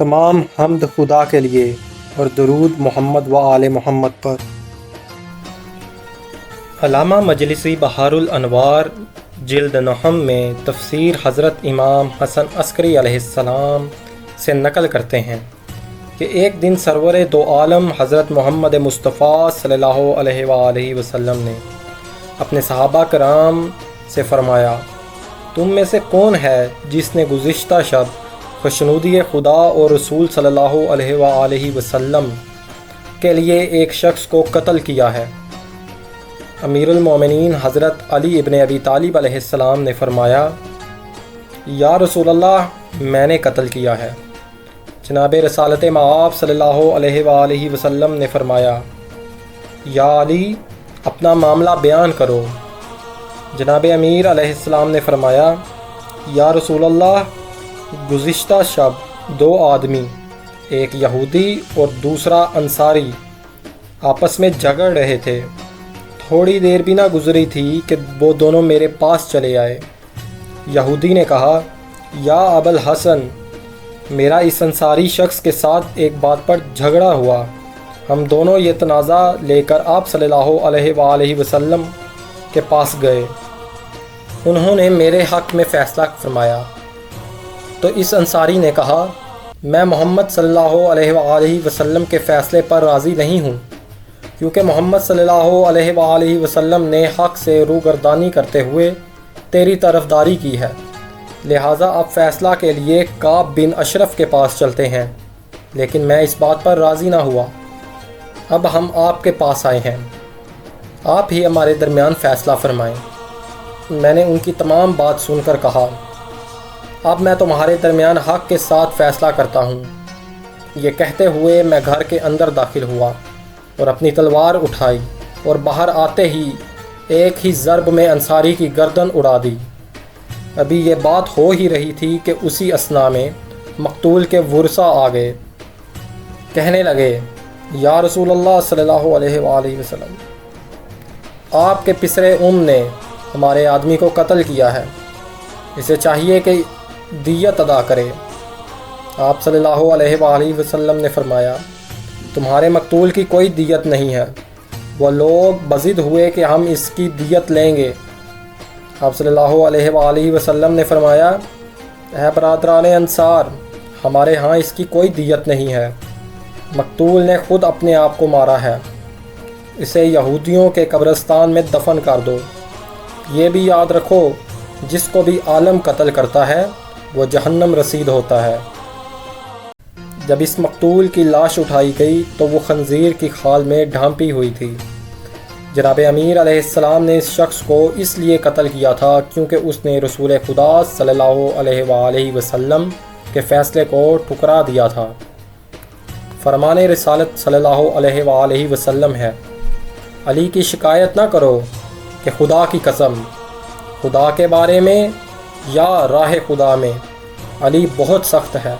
تمام حمد خدا کے لیے اور درود محمد و آل محمد پر۔ علامہ مجلسی بہار الانوار، جلد نحم میں تفسیر حضرت امام حسن عسکری علیہ السلام سے نقل کرتے ہیں کہ ایک دن سرور دو عالم حضرت محمد مصطفیٰ صلی اللہ علیہ وآلہ وسلم نے اپنے صحابہ کرام سے فرمایا، تم میں سے کون ہے جس نے گزشتہ شب خوشنودی خدا اور رسول صلی اللہ علیہ وآلہ وسلم کے لیے ایک شخص کو قتل کیا ہے۔ امیر المومنین حضرت علی ابن ابی طالب علیہ السلام نے فرمایا، یا رسول اللہ، میں نے قتل کیا ہے۔ جناب رسالت معاب صلی اللہ علیہ وآلہ وسلم نے فرمایا، یا علی، اپنا معاملہ بیان کرو۔ جناب امیر علیہ السلام نے فرمایا، یا رسول اللہ گزشتہ شب دو آدمی، ایک یہودی اور دوسرا انصاری، آپس میں جھگڑ رہے تھے۔ تھوڑی دیر بھی نہ گزری تھی کہ وہ دونوں میرے پاس چلے آئے۔ یہودی نے کہا، یا ابل حسن میرا اس انصاری شخص کے ساتھ ایک بات پر جھگڑا ہوا۔ ہم دونوں یہ تنازع لے کر آپ صلی اللہ علیہ وآلہ وسلم کے پاس گئے۔ انہوں نے میرے حق میں فیصلہ فرمایا۔ تو اس انصاری نے کہا، میں محمد صلی اللہ علیہ وآلہ وسلم کے فیصلے پر راضی نہیں ہوں، کیونکہ محمد صلی اللہ علیہ وآلہ وسلم نے حق سے روگردانی کرتے ہوئے تیری طرف داری کی ہے۔ لہٰذا اب فیصلہ کے لیے کعب بن اشرف کے پاس چلتے ہیں، لیکن میں اس بات پر راضی نہ ہوا۔ اب ہم آپ کے پاس آئے ہیں۔ آپ ہی ہمارے درمیان فیصلہ فرمائیں۔ میں نے ان کی تمام بات سن کر کہا۔ اب میں تمہارے درمیان حق کے ساتھ فیصلہ کرتا ہوں۔ یہ کہتے ہوئے میں گھر کے اندر داخل ہوا اور اپنی تلوار اٹھائی اور باہر آتے ہی ایک ہی ضرب میں انصاری کی گردن اڑا دی۔ ابھی یہ بات ہو ہی رہی تھی کہ اسی اسنا میں مقتول کے ورثہ آ گئے۔ کہنے لگے، یا رسول اللہ صلی اللہ علیہ وآلہ وسلم، آپ کے پسرے ام نے ہمارے آدمی کو قتل کیا ہے۔ اسے چاہیے کہ دیت ادا کرے۔ آپ صلی اللہ علیہ وآلہ وسلم نے فرمایا، تمہارے مقتول کی کوئی دیت نہیں ہے۔ وہ لوگ بزد ہوئے کہ ہم اس کی دیت لیں گے۔ آپ صلی اللہ علیہ وآلہ وسلم نے فرمایا، اے برادران انصار، ہمارے ہاں اس کی کوئی دیت نہیں ہے۔ مقتول نے خود اپنے آپ کو مارا ہے۔ اسے یہودیوں کے قبرستان میں دفن کر دو۔ یہ بھی یاد رکھو، جس کو بھی عالم قتل کرتا ہے وہ جہنم رسید ہوتا ہے۔ جب اس مقتول کی لاش اٹھائی گئی تو وہ خنزیر کی خال میں ڈھانپی ہوئی تھی۔ جناب امیر علیہ السلام نے اس شخص کو اس لیے قتل کیا تھا کیونکہ اس نے رسول خدا صلی اللہ علیہ وآلہ وسلم کے فیصلے کو ٹھکرا دیا تھا۔ فرمان رسالت صلی اللہ علیہ وآلہ وسلم ہے۔ علی کی شکایت نہ کرو کہ خدا کی قسم۔ خدا کے بارے میں یا راہ خدا میں علی بہت سخت ہے۔